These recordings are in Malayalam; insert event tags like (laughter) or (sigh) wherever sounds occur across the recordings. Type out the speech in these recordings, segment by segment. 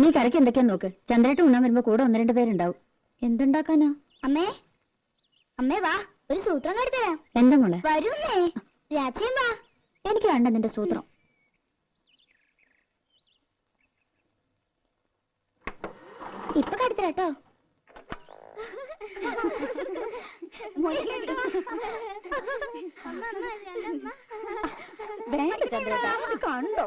നീ കരയ്ക്ക് എന്തൊക്കെയാ നോക്ക്? ചന്ദ്രേട്ട് ഉണ്ണാൻ വരുമ്പോ കൂടെ ഒന്ന് രണ്ട് പേരുണ്ടാവും. എന്തുണ്ടാക്കാനാ? അമ്മേ അമ്മേ വാ ഒരു സൂത്രം കരുതരാ എന്താ മോളെ? വരൂന്നേ രാത്രിയും വാ. എനിക്ക് വേണ്ട നിന്റെ സൂത്രം. ഇപ്പൊ വേണ്ട ചന്ദ്രേട്ടാ ഇത് കണ്ടോ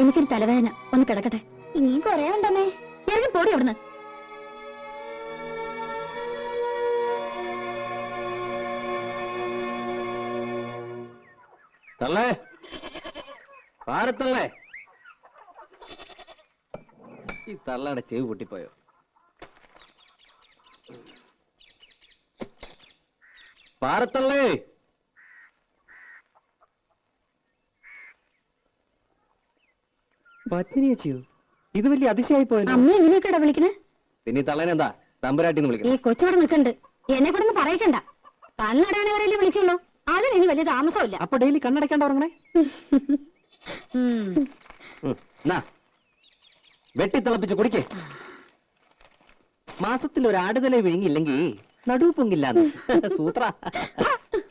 എനിക്കൊരു തലവേദന. ഒന്ന് കിടക്കട്ടെ. ഇനിയും കൊറേ ഇറങ്ങി പോടി അവിടുന്ന്. തള്ളേ. പാരത്തള്ളേ ഈ തള്ളയുടെ ചെവ് പൊട്ടിപ്പോയോ? പാരത്തള്ളേ ഇത് വലിയ അതിശയായി പോയല്ലോ. അമ്മ വിളിക്കണേ? പിന്നെ തള്ളനെന്താ? തമ്പുരാട്ടിന്ന് വിളിക്കണം. ഈ വിളിക്കണം നിൽക്കണ്ട്. എന്നെ കൂടെ പറയിക്കണ്ട. കണ്ണടാണവരല്ലേ വിളിക്കുള്ളൂ. അതിന് ഇനി വലിയ താമസമില്ല അപ്പൊ ഡെയിലി കണ്ണടക്കാണ്ട് ഉറങ്ങണേ? വെട്ടി തിളപ്പിച്ച് കുടിക്കേ. മാസത്തിൽ ഒരു ആടുതല വിഴുങ്ങില്ലെങ്കിൽ നടുവ് പൊങ്ങില്ല (laughs) സൂത്ര.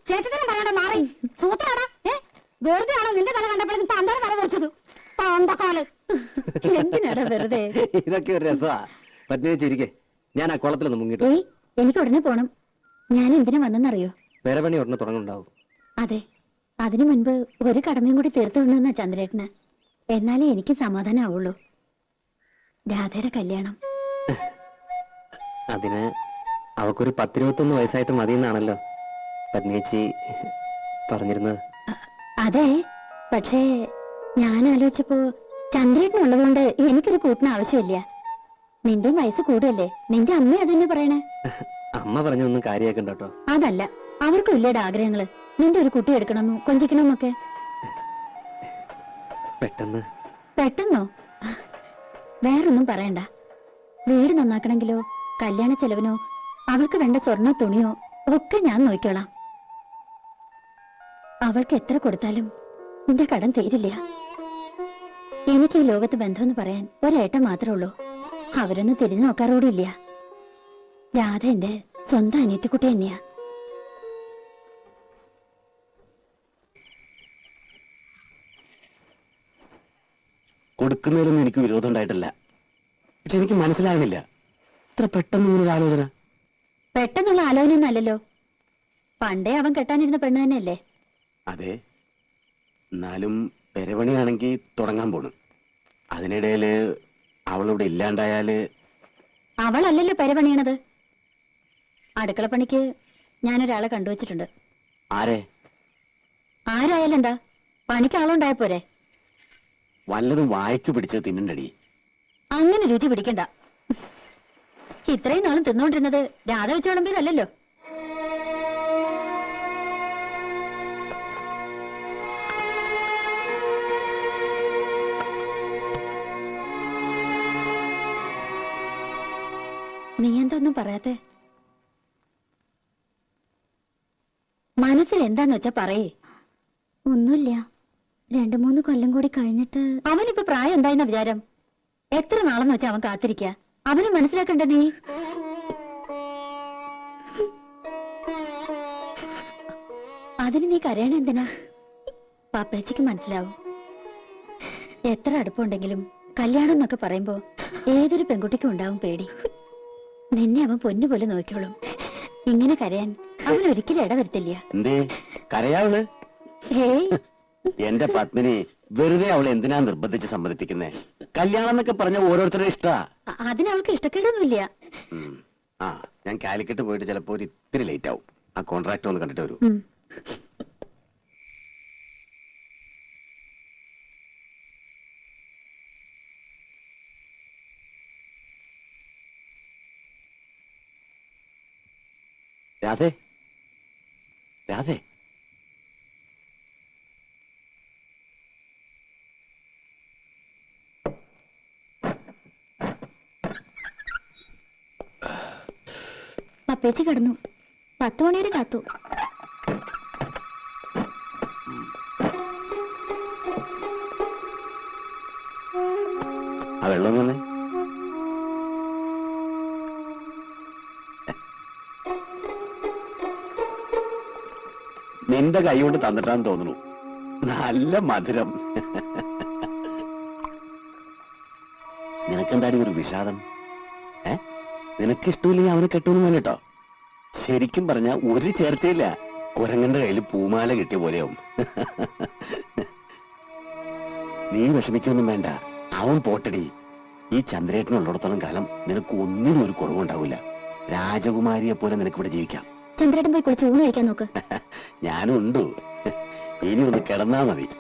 ചേട്ടത്തിനും പറയണ്ട മാറി. സൂത്രാടാ. ഏ വെറുതെ ആണോ നിന്റെ തല കണ്ടപ്പോഴേക്കും തല പാമ്പക്കാൽ എന്തിനാടാ വെറുതെ? ഇതൊക്കെ ഒരു രസമാ. വെച്ചിരിക്കെ. ഞാൻ ആ കുളത്തിലൊന്ന് മുങ്ങിട്ടു. ഏയ് എനിക്ക് ഉടനെ പോണം. ഞാൻ എന്തിനാ വന്നെന്നറിയോ? പെരപണി ഉടനെ തുടങ്ങുന്നുണ്ടാവും. അതെ. അതിനു മുൻപ് ഒരു കടമയും കൂടി തീർത്തു വിടണമെന്നാ ചന്ദ്രേട്ടന്. എന്നാലേ എനിക്ക് സമാധാനം ആവുള്ളൂ രാധയുടെ കല്യാണം. അതിന് അവക്കൊരു പത്തിരുപത്തൊന്ന് വയസ്സായിട്ട് മതിയെന്നാണല്ലോ പത്നിയേച്ചി പറഞ്ഞിരുന്നത്. അതെ. പക്ഷേ ഞാൻ ആലോചിച്ചപ്പോ ചന്ദ്രേട്ടനുള്ളതുകൊണ്ട് എനിക്കൊരു കൂട്ടിന് ആവശ്യമില്ല. നിന്റെ വയസ്സ് കൂടുതല്ലേ നിന്റെ അമ്മ അതന്നെ പറയണേ. അമ്മ പറഞ്ഞൊന്നും കാര്യമാക്കണ്ടോ അതല്ല അവർക്കും ഇല്ലേടെ ആഗ്രഹങ്ങൾ. നിന്റെ ഒരു കുട്ടി എടുക്കണമെന്നു കൊഞ്ചിക്കണമെന്നൊക്കെ. പെട്ടെന്ന്. പെട്ടെന്നോ? വേറൊന്നും പറയണ്ട. വീട് നന്നാക്കണമെങ്കിലോ കല്യാണ ചെലവിനോ അവൾക്ക് വേണ്ട സ്വർണ തുണിയോ ഒക്കെ ഞാൻ നോക്കിക്കോളാം. അവൾക്ക് എത്ര കൊടുത്താലും നിന്റെ കടം തീരില്ല. എനിക്ക് ഈ ലോകത്ത് ബന്ധമെന്ന് പറയാൻ ഒരേട്ടം മാത്രമേ ഉള്ളൂ. അവരൊന്നും തിരിഞ്ഞു നോക്കാറോടില്ല. രാധ എന്റെ സ്വന്തം അനിയത്തിക്കുട്ടി തന്നെയാ. കൊടുക്കുന്നതിലൊന്നും എനിക്ക് വിരോധം ഉണ്ടായിട്ടില്ല. പക്ഷെ എനിക്ക് മനസ്സിലാകുന്നില്ല ഇത്ര പെട്ടെന്ന് ഇങ്ങനൊരു ആലോചന. പെട്ടെന്നുള്ള ആലോചനയൊന്നും അല്ലല്ലോ. പണ്ടേ അവൻ കെട്ടാനിരുന്ന പെണ്ണ് തന്നെയല്ലേ? അതെ. എന്നാലും പെരവണിയാണെങ്കിൽ തുടങ്ങാൻ പോണു. അതിനിടയിൽ അവളിവിടെ ഇല്ലാണ്ടായാൽ അവളല്ലല്ലോ പരിപണിയണത്. അടുക്കള പണിക്ക് ഞാനൊരാളെ കണ്ടുവച്ചിട്ടുണ്ട്. ആരെ? ആരായാലും എന്താ പണിക്ക് ആളുണ്ടായ പോരെ. വല്ലതും വായിച്ചു പിടിച്ച് തിന്നണ്ടടി. അങ്ങനെ രുചി പിടിക്കണ്ട. ഇത്രയും നാളും തിന്നോണ്ടിരുന്നത് രാധ വെച്ച് മനസ്സിൽ എന്താന്ന് വെച്ചാ പറയേ. ഒന്നുമില്ല. രണ്ടു മൂന്ന് കൊല്ലം കൂടി കഴിഞ്ഞിട്ട് അവനിപ്പോ പ്രായം എന്തായെന്ന വിചാരം? എത്ര നാളെന്ന് വെച്ചാ അവൻ കാത്തിരിക്ക? അവന് മനസ്സിലാക്കണ്ട നീ? അതിന് നീ കരയണ എന്തിനാ? പാപ്പേച്ചിക്ക് മനസ്സിലാവും. എത്ര അടുപ്പമുണ്ടെങ്കിലും കല്യാണം എന്നൊക്കെ പറയുമ്പോ ഏതൊരു പെൺകുട്ടിക്കും ഉണ്ടാവും പേടി. നിന്നെ അവൻ പൊന്നുപോലെ നോക്കിയോളും ഇങ്ങനെ കരയാൻ അവൻ ഒരിക്കലും ഇടവരുത്തില്ല. എന്തേ? കരയാവൾ ഹേയ് എന്റെ പത്മിനി വെറുതെ അവളെ എന്തിനാ നിർബന്ധിച്ച് സമ്മതിപ്പിക്കുന്നേ? കല്യാണം എന്നൊക്കെ പറഞ്ഞ ഓരോരുത്തരുടെ ഇഷ്ടാ. അ- അതിനവൾക്ക് ഇഷ്ടക്കേടൊന്നുമില്ല. ഉം. ആ ഞാൻ കാലിക്കറ്റ് പോയിട്ട് ചിലപ്പോ ഒരു ഇത്തിരി ലേറ്റ് ആവും. ആ കോൺട്രാക്ട് ഒന്ന് കണ്ടിട്ട് വരൂ. ഉം. രാധേ. രാധേ. പപ്പേച്ചി കിടന്നു. പത്ത് മണിവരെ കാത്തു. ആ വെള്ളം തന്നെ നിന്റെ കൈ കൊണ്ട് തന്നിട്ടാന്ന് തോന്നുന്നു. നല്ല മധുരം. നിനക്കെന്താടി ഒരു വിഷാദം? ഏ? നിനക്ക് ഇഷ്ടമില്ലെങ്കിൽ അവനെ കെട്ടുമെന്ന് വേണ്ടിട്ടോ ശരിക്കും പറഞ്ഞ ഒരു ചേർച്ചയില്ല. കുരങ്ങന്റെ കയ്യിൽ പൂമാല കിട്ടിയ പോലെയാവും. നീ വിഷമിക്കൊന്നും വേണ്ട. അവൻ പോട്ടടി. ഈ ചന്ദ്രേട്ടനുള്ളിടത്തോളം കാലം നിനക്ക് ഒന്നിനും ഒരു കുറവുണ്ടാവില്ല. രാജകുമാരിയെ പോലെ നിനക്ക് ഇവിടെ ജീവിക്കാം. ചന്ദ്രേട്ടൻ പോയി കുളിച്ച് ഊണ് കഴിക്കാൻ നോക്ക്. (laughs) ഞാനുണ്ട്. ഇനി ഒന്ന് കിടന്നാ മതി. (laughs)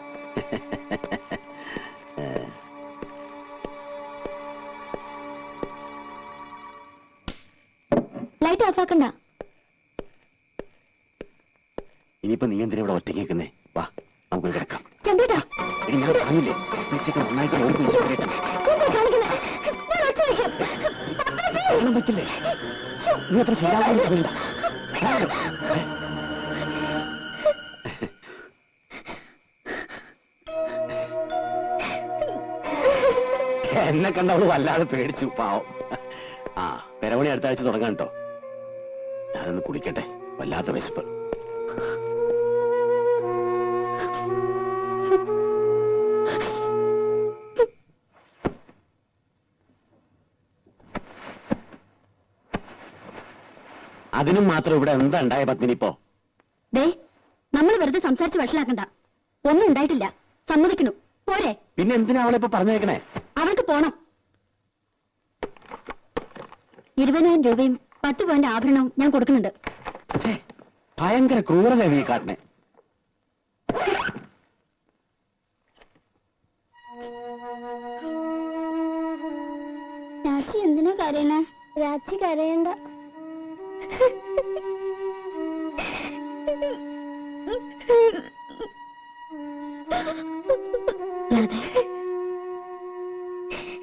ലൈറ്റ് ഓഫ് ആക്കണ്ട. ഇനിയിപ്പോ നീ എന്തിനാ ഇവിടെ ഒറ്റയ്ക്ക് നിൽക്കുന്നേ? വാ നമുക്ക് കിടക്കാം. ചന്ദ്രേട്ടാ ഞാൻ പറഞ്ഞില്ലേ ഉച്ചയ്ക്ക് നന്നായിട്ട് കാണിക്കുന്നെ? പറ്റില്ലേ? നീ അത്ര പറയണ്ട എന്നെ കണ്ട അവൾ വല്ലാതെ പേടിച്ചു പാവം. ആ പെരവണി അടുത്ത ആഴ്ച തുടങ്ങാൻ കേട്ടോ ഞാനൊന്ന് കുടിക്കട്ടെ വല്ലാത്ത വിശപ്പ്. അതിനും മാത്രം ഇവിടെ എന്താ ഉണ്ടായ പത്മിനി ഇപ്പോ? ദേ നമ്മൾ വെറുതെ സംസാരിച്ച് വഷളാക്കണ്ട. ഒന്നും ഉണ്ടായിട്ടില്ല. സമ്മതിക്കണു പോരെ. പിന്നെ എന്തിനാ അവളെ ഇപ്പൊ പറഞ്ഞേക്കണേ? അവൾക്ക് പോണം. ഇരുപതിനായിരം രൂപയും പത്ത് പോയിന്റ് ആഭരണവും ഞാൻ കൊടുക്കുന്നുണ്ട്. ഛേ, ഭയങ്കര ക്രൂരത ഈ കാട്ടിനെ. രാജി എന്തിനാ കരയണേ? രാച്ചി കരയണ്ട.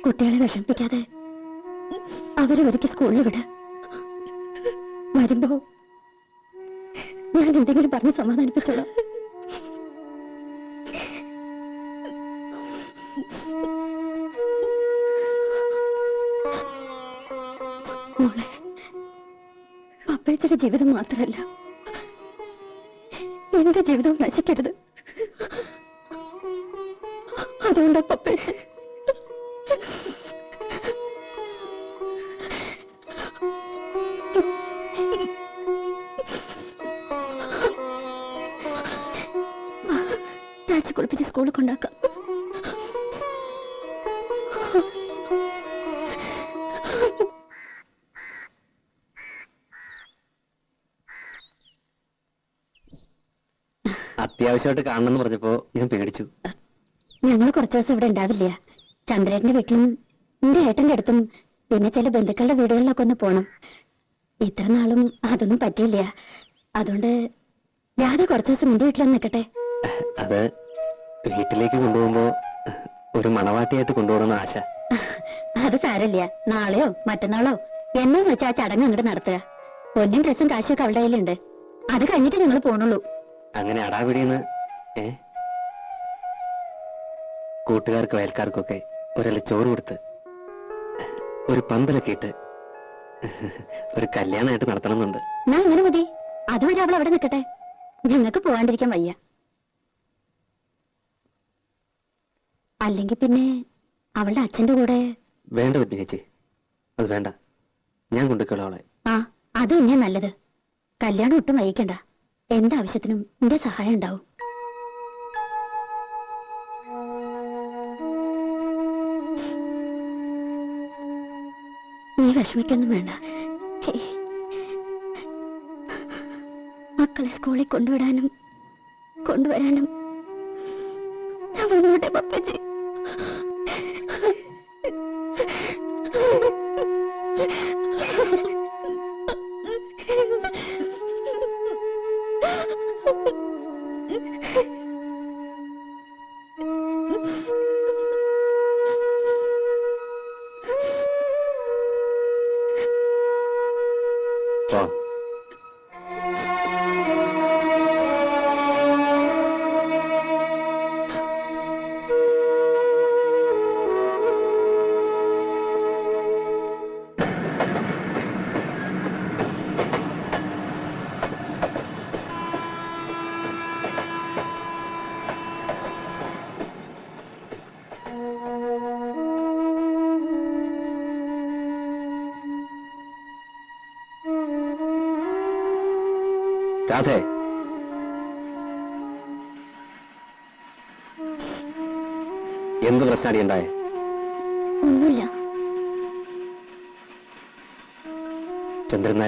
കുട്ടികളെ വിഷമിപ്പിക്കാതെ അവരെ ഒരുക്കി സ്കൂളിൽ വിട. വരുമ്പോ ഞാൻ എന്തെങ്കിലും പറഞ്ഞ് സമാധാനിപ്പിച്ചോളാം. മോളെ പപ്പേച്ചയുടെ ജീവിതം മാത്രമല്ല. എന്റെ ജീവിതവും നശിക്കരുത്. അതുകൊണ്ട് പപ്പേച്ച രാജി കുളിപ്പിച്ച് സ്കൂളിൽ കൊണ്ടാക്കാം. അത്യാവശ്യമായിട്ട് കാണണമെന്ന് പറഞ്ഞപ്പോ ഞാൻ പേടിച്ചു. ഞങ്ങൾ കുറച്ചു ദിവസം ഇവിടെ ഉണ്ടാവില്ല. ചന്ദ്രേട്ടന്റെ വീട്ടിലും എന്റെ ഏട്ടന്റെ അടുത്തും പിന്നെ ചില ബന്ധുക്കളുടെ വീടുകളിലൊക്കെ ഒന്ന് പോണം. ഇത്ര നാളും അതൊന്നും പറ്റിയില്ല. അതുകൊണ്ട് രാധ കുറച്ചു ദിവസം എന്റെ വീട്ടിലൊന്ന് നിൽക്കട്ടെ. അത് വീട്ടിലേക്ക് കൊണ്ടുപോകുമ്പോ ഒരു മണവാട്ടിയായിട്ട് കൊണ്ടുപോകണമെന്ന് ആശ. അത് സാരമില്ല. നാളെയോ മറ്റന്നാളോ? എന്നു വെച്ചാ ആ ചടങ്ങ് അങ്ങോട്ട് നടത്തുക. പൊന്നും ഡ്രസ്സും കാശൊക്കെ അവളുടെ കയ്യിലുണ്ട്. അത് കഴിഞ്ഞിട്ട് ഞങ്ങൾ പോണുള്ളൂ. അങ്ങനെ അടാപിടിയെന്ന് ഏ? കൂട്ടുകാർക്കും അയൽക്കാർക്കൊക്കെ ഒരല്ല ചോറ് കൊടുത്ത് ഒരു പന്തലൊക്കെ ഇട്ട് ഒരു കല്യാണമായിട്ട് നടത്തണമെന്നുണ്ട്. ഞാൻ അങ്ങനെ മതി. അതുവരെ അവൾ അവിടെ നിൽക്കട്ടെ. ഞങ്ങൾക്ക് പോവാണ്ടിരിക്കാൻ വയ്യ. അല്ലെങ്കിൽ പിന്നെ അവളുടെ അച്ഛന്റെ കൂടെ വേണ്ട പറ്റി ചേച്ചി. അത് വേണ്ട. ഞാൻ കൊണ്ടുക്കോളാം അവളെ. ആ അത് തന്നെയാ നല്ലത്. കല്യാണം ഒട്ടും വൈകിക്കണ്ട. എന്താവശ്യത്തിനും നിന്റെ സഹായം ഉണ്ടാവും. നീ വിഷമിക്കൊന്നും വേണ്ട. മക്കളെ സ്കൂളിൽ കൊണ്ടുവിടാനും കൊണ്ടുവരാനും രാധേ. എന്ത് പ്രശ്നമാണ് ഉണ്ടായേ? ഒന്നുമില്ല. ചന്ദ്രൻ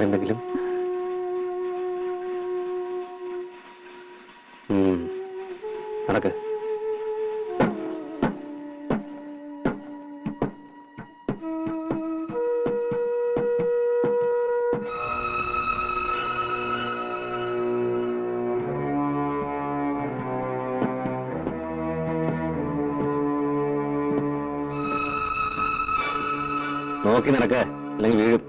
നോക്കി നടക്ക. അല്ലെങ്കിൽ വീഴും.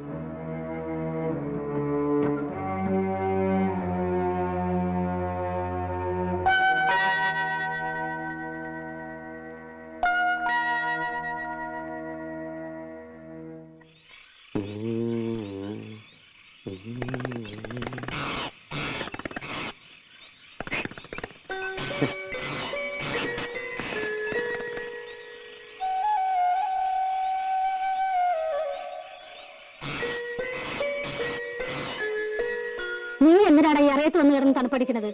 അറിയത്ത് വന്ന് കിടന്ന് തണുപ്പടിക്കണത്.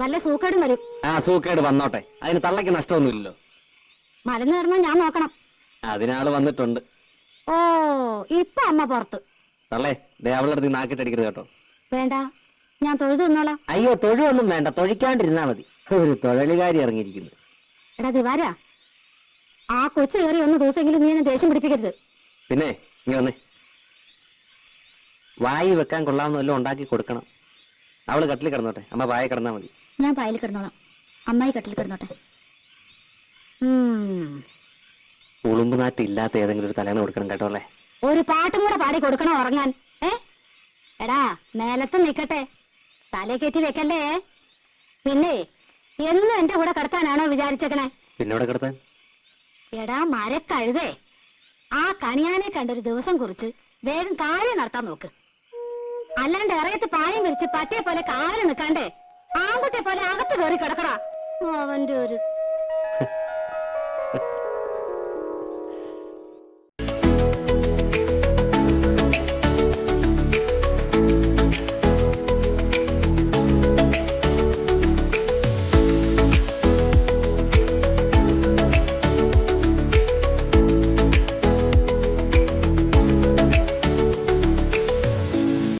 വല്ല സൂക്കേടും വരും. ആ സൂക്കേട് വന്നോട്ടെ. അതിന് തള്ളയ്ക്ക് നഷ്ടമൊന്നുമില്ലല്ലോ. മലന്ന് കയറുന്ന ഞാൻ നോക്കണം. അതിനാൾ വന്നിട്ടുണ്ട്. ഓ ഇപ്പൊ അമ്മ പുറത്ത്. തള്ളേ ദേ അവളുടെ അടുത്ത് നാക്കിട്ടടിക്കരുത് കേട്ടോ. വേണ്ട. ഞാൻ തൊഴുത് നിന്നോളാം അയ്യോ തൊഴുവൊന്നും വേണ്ട. തൊഴിക്കാണ്ടിരുന്നാ മതി. ഒരു തൊഴിലുകാരി ഇറങ്ങിയിരിക്കുന്നു. എടാ ദിവാര. ആ കൊച്ചു കയറി ഒന്ന് ദിവസമെങ്കിലും നീ എന്നെ ദേഷ്യം പിടിപ്പിക്കരുത്. പിന്നെ ഇങ്ങനെ വന്നേ. വായി വെക്കാൻ കൊള്ളാവുന്ന വല്ലതും ഉണ്ടാക്കി കൊടുക്കണം. അവൾ കട്ടിൽ കിടന്നോട്ടെ. അമ്മ വായ കിടന്നാ മതി. ഞാൻ പായൽ കിടന്നോളാം. അമ്മായി കട്ടിൽ കിടന്നോട്ടെ. ഉളുമ്പ് നാറ്റ് ഇല്ലാത്ത ഏതെങ്കിലും ഒരു തലേണ കൊടുക്കണം കേട്ടോ അല്ലേ? ഒരു പാട്ടും കൂടെ പാടി കൊടുക്കണോ ഉറങ്ങാൻ? ഏ? എടാ നേലത്ത് നിക്കട്ടെ. തലേ കയറ്റി വെക്കല്ലേ? പിന്നെ എന്നും എന്റെ കൂടെ കിടത്താനാണോ വിചാരിച്ചേക്കണേ? പിന്നെ കിടത്താൻ? എടാ മരക്കഴുതേ. ആ കണിയാനെ കണ്ടൊരു ദിവസം കുറിച്ച് വേഗം കാര്യം നടത്താൻ നോക്ക്. അല്ലാണ്ട് ഇറയത്ത് പായം പിടിച്ച് പറ്റേ പോലെ കാൽ നിൽക്കാണ്ടേ ആൺകുട്ടിയെ പോലെ അകത്ത് കയറി കിടക്കടാ. അവന്റെ ഒരു